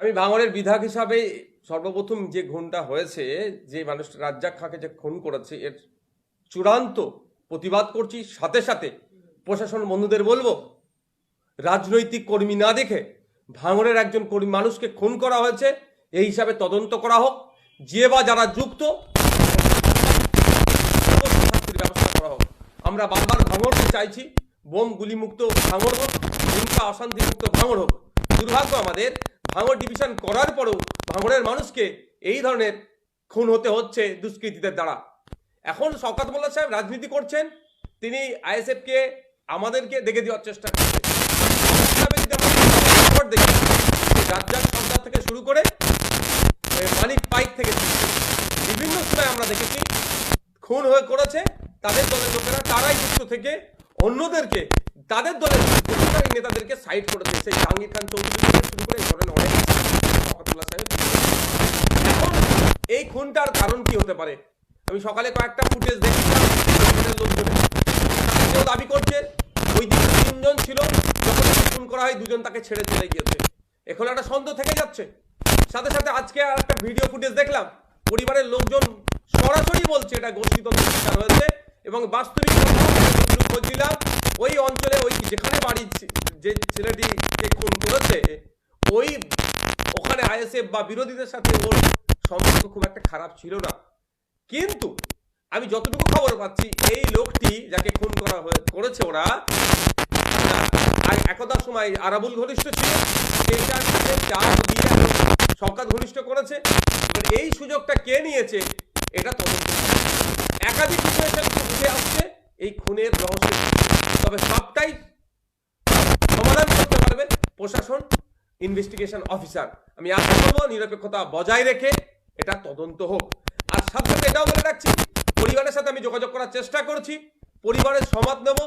আমি ভাঙড়ের বিধায়ক হিসাবে সর্বপ্রথম যে খুনটা হয়েছে, যে মানুষটা রাজ্জাক খাঁকে যে খুন করেছে, এর চূড়ান্ত প্রতিবাদ করছি। সাথে সাথে প্রশাসন বন্ধুদের বলব, রাজনৈতিক কর্মী না দেখে ভাঙড়ের একজন কর্মী মানুষকে খুন করা হয়েছে, এই হিসাবে তদন্ত করা হোক। যে বা যারা যুক্ত করা হোক। আমরা বারবার ভাঙড়কে চাইছি, বোম গুলিমুক্ত ভাঙড় হোক, হিংসা অশান্তিমুক্ত ভাঙড় হোক। দুর্ভাগ্য আমাদের ভাঙড় ডিভিশন করার পরেও ভাঙড়ের মানুষকে এই ধরনের খুন হতে হচ্ছে দুষ্কৃতীদের দ্বারা। এখন শওকাত মোল্লা সাহেব রাজনীতি করছেন, তিনি আইএসএফকে আমাদেরকে দেখে দেওয়ার চেষ্টা করছেন। সর্দার থেকে শুরু করে মানিক পাইক থেকে বিভিন্ন সময় আমরা দেখেছি, খুন হয়ে করেছে, তাদের দলের লোকেরা, তারাই যুক্ত থেকে অন্যদেরকে তাদের দলের নেতাদেরকে সাইড করেছে সেই জাহাঙ্গীর খান চৌধুরী শুরু করে এই অনেক এই খুনটার কারণ কি হতে পারে? আমি সকালে কয়েকটা ফুটেজ দেখছিলাম দাবি করছে, ওই দিকে তিনজন ছিল যখন খুন করা হয় দুজন তাকে ছেড়ে চলে গিয়েছে। এখন একটা সন্দেহ থেকে যাচ্ছে। সাথে সাথে আজকে আর একটা ভিডিও ফুটেজ দেখলাম, পরিবারের লোকজন সরাসরি বলছে এটা গোষ্ঠীতন্ত্র শিকার হয়েছে এবং বাস্তবিক যতটুকু খোঁজ দিলাম ওই অঞ্চলে ওই যেখানে বাড়ি যে ছেলেটিকে খুন করেছে, ওই ওখানে আইএসএফ বা বিরোধীদের সাথে ওর সম্পর্ক খুব একটা খারাপ ছিল না। কিন্তু আমি যতটুকু খবর পাচ্ছি, এই লোকটি যাকে খুন করা করেছে ওরা, আর একদা সময় আরাবুল ঘনিষ্ঠ ছিল সেইটার সাথে চাপ দিয়ে সরকার ঘনিষ্ঠ করেছে। এই সুযোগটা কে নিয়েছে, এটা তদন্ত একাধিক বিষয় উঠে আসছে, এই খুনের রহস্য। তবে সবটাই প্রশাসন ইনভেস্টিগেশন অফিসার আমি আশা করব নিরপেক্ষতা বজায় রেখে এটা তদন্ত হোক। আর সাথে সাথে এটাও বলে রাখছি, পরিবারের সাথে আমি যোগাযোগ করার চেষ্টা করছি, পরিবারের সমাদ নেব।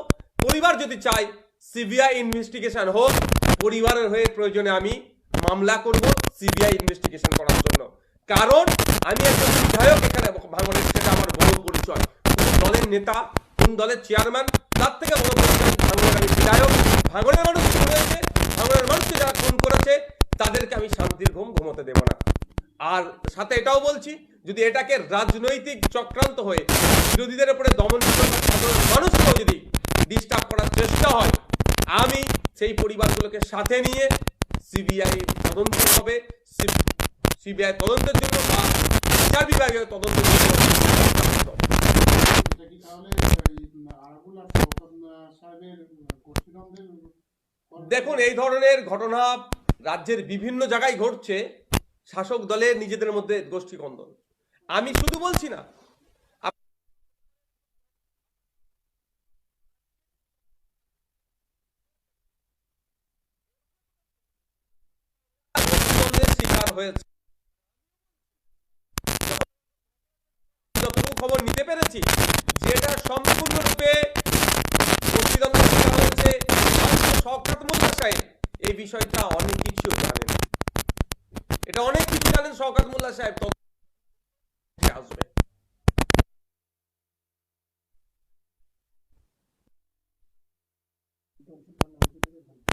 পরিবার যদি চায় সিবিআই ইনভেস্টিগেশন হোক, পরিবারের হয়ে প্রয়োজনে আমি মামলা করব সিবিআই ইনভেস্টিগেশন করার জন্য। কারণ আমি একজন বিধায়ক, এখানে ভাঙনের সেটা আমার বড় পরিচয়। কোন দলের নেতা, কোন দলের চেয়ারম্যান তার থেকে বড় পরিচয় ভাঙনের আমি বিধায়ক। ভাঙনের খুন হয়েছে ভাঙনের মানুষকে যারা খুন করেছে তাদেরকে আমি শান্তির ঘুম ঘুমোতে দেব না। আর সাথে এটাও বলছি যদি এটাকে রাজনৈতিক চক্রান্ত হয়ে বিরোধীদের উপরে দমন সাধারণ মানুষকেও যদি ডিস্টার্ব করার চেষ্টা হয় আমি সেই পরিবারগুলোকে সাথে নিয়ে সিবিআই তদন্ত হবে সিবিআই তদন্তের জন্য বা বিচার বিভাগের তদন্তের জন্য দেখুন এই ধরনের ঘটনা রাজ্যের বিভিন্ন জায়গায় ঘটছে শাসক দলের নিজেদের মধ্যে গোষ্ঠী কন্দল আমি শুধু বলছি না হয়েছে। খবর নিতে পেরেছি, যেটা সম্পূর্ণরূপে হয়েছে। শওকত এই বিষয়টা অনেক डॉने चिपचालन शौकत तो मुल्ला साहब तो में Thank.